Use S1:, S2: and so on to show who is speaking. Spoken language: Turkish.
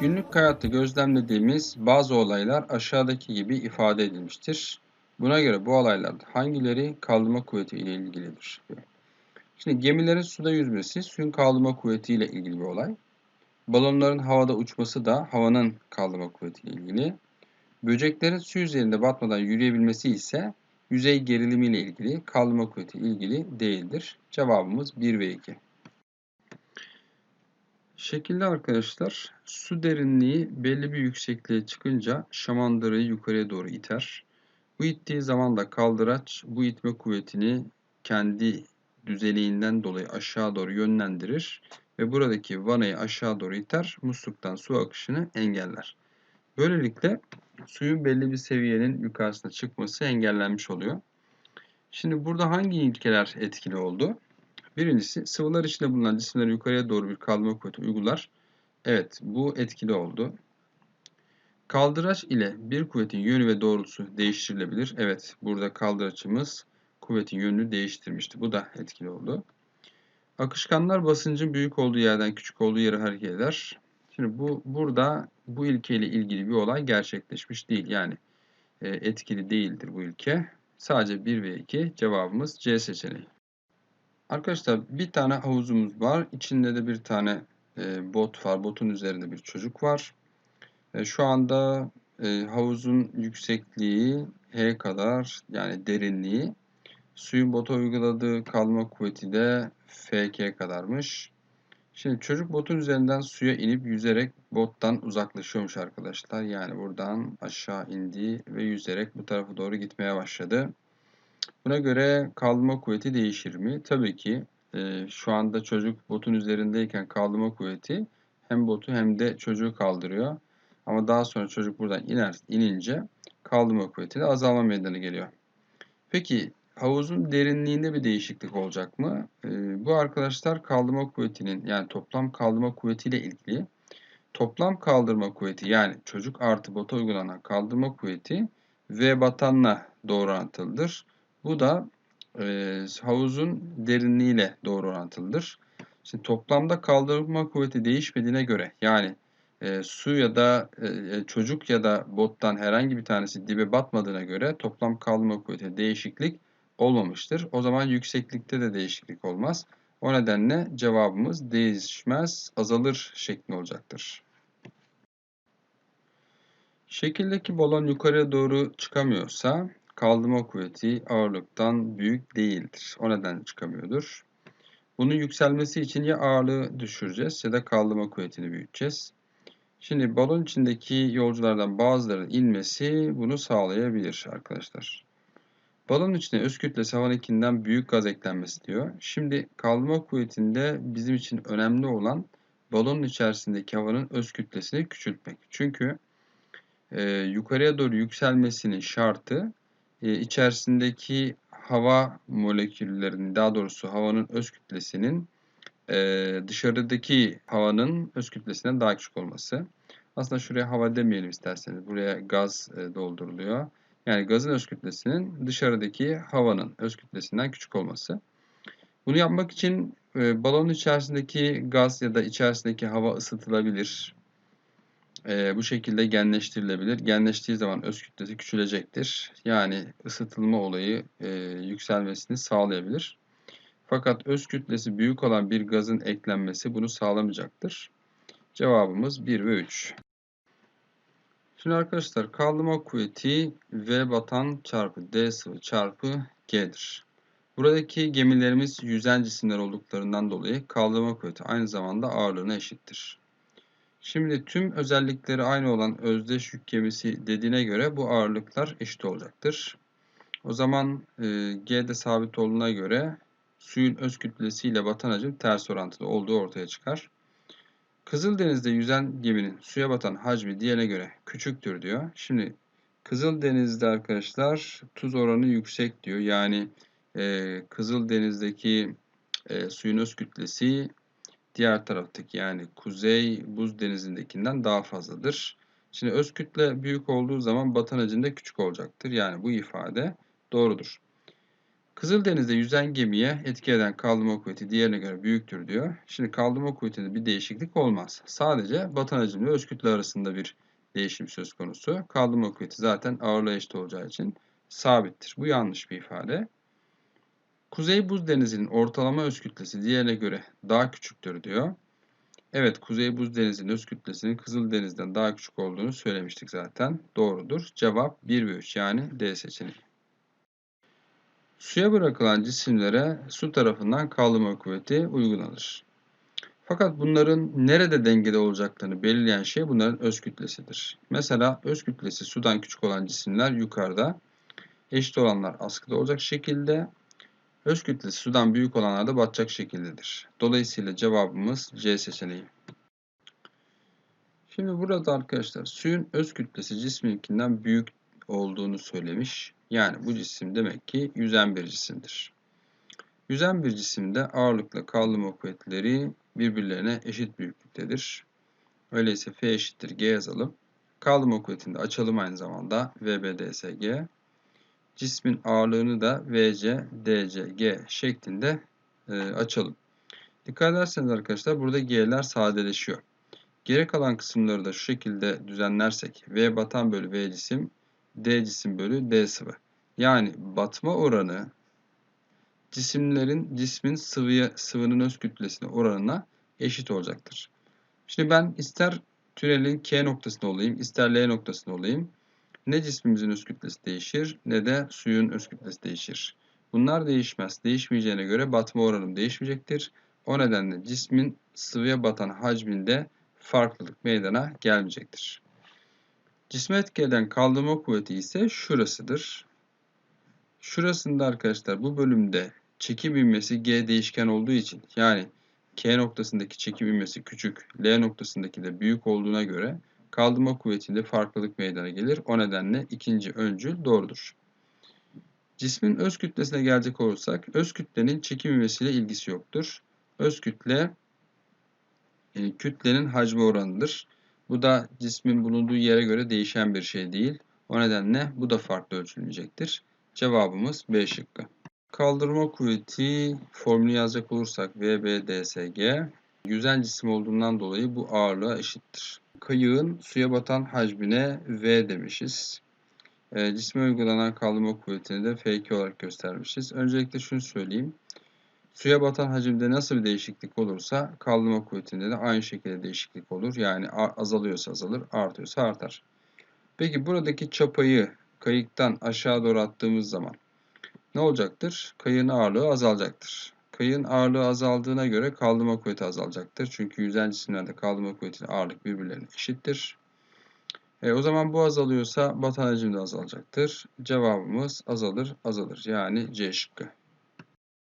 S1: Günlük hayatta gözlemlediğimiz bazı olaylar aşağıdaki gibi ifade edilmiştir. Buna göre bu olaylarda hangileri kaldırma kuvveti ile ilgilidir? Şimdi gemilerin suda yüzmesi suyun kaldırma kuvveti ile ilgili bir olay. Balonların havada uçması da havanın kaldırma kuvveti ile ilgili. Böceklerin su üzerinde batmadan yürüyebilmesi ise yüzey gerilimi ile ilgili kaldırma kuvveti ilgili değildir. Cevabımız 1 ve 2. Şekilde arkadaşlar su derinliği belli bir yüksekliğe çıkınca şamandırayı yukarıya doğru iter. Bu ittiği zaman da kaldıraç bu itme kuvvetini kendi düzeliğinden dolayı aşağı doğru yönlendirir ve buradaki vanayı aşağı doğru iter, musluktan su akışını engeller. Böylelikle suyun belli bir seviyenin yukarısına çıkması engellenmiş oluyor. Şimdi burada hangi ilkeler etkili oldu? Birincisi sıvılar içinde bulunan cisimleri yukarıya doğru bir kaldırma kuvveti uygular. Evet bu etkili oldu. Kaldıraç ile bir kuvvetin yönü ve doğrultusu değiştirilebilir. Evet burada kaldıraçımız kuvvetin yönünü değiştirmişti. Bu da etkili oldu. Akışkanlar basıncın büyük olduğu yerden küçük olduğu yere hareket eder. Şimdi bu burada bu ilkeyle ilgili bir olay gerçekleşmiş değil. Yani e, etkili değildir bu ilke. Sadece 1 ve 2 cevabımız C seçeneği. Arkadaşlar bir tane havuzumuz var. İçinde de bir tane e, bot var. Botun üzerinde bir çocuk var. E, şu anda e, havuzun yüksekliği H kadar yani derinliği. Suyun bota uyguladığı kalma kuvveti de FK kadarmış. Şimdi çocuk botun üzerinden suya inip yüzerek bottan uzaklaşıyormuş arkadaşlar. Yani buradan aşağı indi ve yüzerek bu tarafa doğru gitmeye başladı. Buna göre kaldırma kuvveti değişir mi? Tabii ki e, şu anda çocuk botun üzerindeyken kaldırma kuvveti hem botu hem de çocuğu kaldırıyor. Ama daha sonra çocuk buradan iner, inince kaldırma kuvveti de azalma meydana geliyor. Peki havuzun derinliğinde bir değişiklik olacak mı? E, bu arkadaşlar kaldırma kuvvetinin yani toplam kaldırma kuvvetiyle ilgili. Toplam kaldırma kuvveti yani çocuk artı bota uygulanan kaldırma kuvveti V batanla doğru orantılıdır. Bu da e, havuzun derinliğiyle doğru orantılıdır. Şimdi toplamda kaldırma kuvveti değişmediğine göre yani e, su ya da e, e, çocuk ya da bottan herhangi bir tanesi dibe batmadığına göre toplam kaldırma kuvveti değişiklik olmamıştır. O zaman yükseklikte de değişiklik olmaz. O nedenle cevabımız değişmez, azalır şeklinde olacaktır. Şekildeki balon yukarıya doğru çıkamıyorsa kaldırma kuvveti ağırlıktan büyük değildir. O nedenle çıkamıyordur. Bunun yükselmesi için ya ağırlığı düşüreceğiz ya da kaldırma kuvvetini büyüteceğiz. Şimdi balon içindeki yolculardan bazılarının inmesi bunu sağlayabilir arkadaşlar. Balon içine öz kütlesi havanınkinden büyük gaz eklenmesi diyor. Şimdi kaldırma kuvvetinde bizim için önemli olan balonun içerisindeki havanın öz kütlesini küçültmek. Çünkü e, yukarıya doğru yükselmesinin şartı içerisindeki hava moleküllerinin daha doğrusu havanın öz kütlesinin e, dışarıdaki havanın öz kütlesinden daha küçük olması. Aslında şuraya hava demeyelim isterseniz. Buraya gaz e, dolduruluyor. Yani gazın öz kütlesinin dışarıdaki havanın öz kütlesinden küçük olması. Bunu yapmak için e, balonun içerisindeki gaz ya da içerisindeki hava ısıtılabilir e, bu şekilde genleştirilebilir. Genleştiği zaman öz kütlesi küçülecektir. Yani ısıtılma olayı e, yükselmesini sağlayabilir. Fakat öz kütlesi büyük olan bir gazın eklenmesi bunu sağlamayacaktır. Cevabımız 1 ve 3. Şimdi arkadaşlar kaldırma kuvveti V batan çarpı D sıvı çarpı G'dir. Buradaki gemilerimiz yüzen cisimler olduklarından dolayı kaldırma kuvveti aynı zamanda ağırlığına eşittir. Şimdi tüm özellikleri aynı olan özdeş yük gemisi dediğine göre bu ağırlıklar eşit olacaktır. O zaman e, G'de sabit olduğuna göre suyun öz kütlesiyle batan hacim ters orantılı olduğu ortaya çıkar. Kızıldeniz'de yüzen geminin suya batan hacmi diğerine göre küçüktür diyor. Şimdi Kızıldeniz'de arkadaşlar tuz oranı yüksek diyor. Yani e, Kızıldeniz'deki e, suyun öz kütlesi diğer taraftaki yani kuzey buz denizindekinden daha fazladır. Şimdi öz kütle büyük olduğu zaman batan hacim de küçük olacaktır. Yani bu ifade doğrudur. Kızıldeniz'de yüzen gemiye etki eden kaldırma kuvveti diğerine göre büyüktür diyor. Şimdi kaldırma kuvvetinde bir değişiklik olmaz. Sadece batan hacimle öz kütle arasında bir değişim söz konusu. Kaldırma kuvveti zaten ağırlığa eşit olacağı için sabittir. Bu yanlış bir ifade. Kuzey Buz Denizi'nin ortalama öz kütlesi diğerine göre daha küçüktür diyor. Evet, Kuzey Buz Denizi'nin öz kütlesinin Kızıldeniz'den daha küçük olduğunu söylemiştik zaten. Doğrudur. Cevap 1 ve 3 yani D seçeneği. Suya bırakılan cisimlere su tarafından kaldırma kuvveti uygulanır. Fakat bunların nerede dengede olacaklarını belirleyen şey bunların öz kütlesidir. Mesela öz kütlesi sudan küçük olan cisimler yukarıda, eşit olanlar askıda olacak şekilde, öz kütlesi sudan büyük olanlar da batacak şekildedir. Dolayısıyla cevabımız C seçeneği. Şimdi burada arkadaşlar suyun öz kütlesi cisminkinden büyük olduğunu söylemiş. Yani bu cisim demek ki yüzen bir cisimdir. Yüzen bir cisimde ağırlıkla kaldırma kuvvetleri birbirlerine eşit büyüklüktedir. Öyleyse F eşittir G yazalım. Kaldırma kuvvetini de açalım aynı zamanda VBDSG. Cismin ağırlığını da VC, DC, G şeklinde e, açalım. Dikkat ederseniz arkadaşlar burada G'ler sadeleşiyor. Geri kalan kısımları da şu şekilde düzenlersek V batan bölü V cisim, D cisim bölü D sıvı. Yani batma oranı cisimlerin cismin sıvıya, sıvının öz kütlesine oranına eşit olacaktır. Şimdi ben ister tünelin K noktasında olayım, ister L noktasında olayım. Ne cismimizin öz kütlesi değişir ne de suyun öz kütlesi değişir. Bunlar değişmez. Değişmeyeceğine göre batma oranım değişmeyecektir. O nedenle cismin sıvıya batan hacminde farklılık meydana gelmeyecektir. Cisme etki eden kaldırma kuvveti ise şurasıdır. Şurasında arkadaşlar bu bölümde çekim ivmesi G değişken olduğu için yani K noktasındaki çekim ivmesi küçük, L noktasındaki de büyük olduğuna göre kaldırma kuvvetinde farklılık meydana gelir. O nedenle ikinci öncül doğrudur. Cismin öz kütlesine gelecek olursak öz kütlenin çekim ivmesiyle ilgisi yoktur. Öz kütle e, kütlenin hacmi oranıdır. Bu da cismin bulunduğu yere göre değişen bir şey değil. O nedenle bu da farklı ölçülmeyecektir. Cevabımız B şıkkı. Kaldırma kuvveti formülü yazacak olursak VBDSG yüzen cisim olduğundan dolayı bu ağırlığa eşittir. Kayığın suya batan hacmine V demişiz. E, cisme uygulanan kaldırma kuvvetini de F2 olarak göstermişiz. Öncelikle şunu söyleyeyim. Suya batan hacimde nasıl bir değişiklik olursa kaldırma kuvvetinde de aynı şekilde değişiklik olur. Yani azalıyorsa azalır, artıyorsa artar. Peki buradaki çapayı kayıktan aşağı doğru attığımız zaman ne olacaktır? Kayığın ağırlığı azalacaktır. Kayığın ağırlığı azaldığına göre kaldırma kuvveti azalacaktır. Çünkü yüzen cisimlerde kaldırma kuvveti ağırlık birbirlerine eşittir. E, o zaman bu azalıyorsa batan hacim de azalacaktır. Cevabımız azalır, azalır. Yani C şıkkı.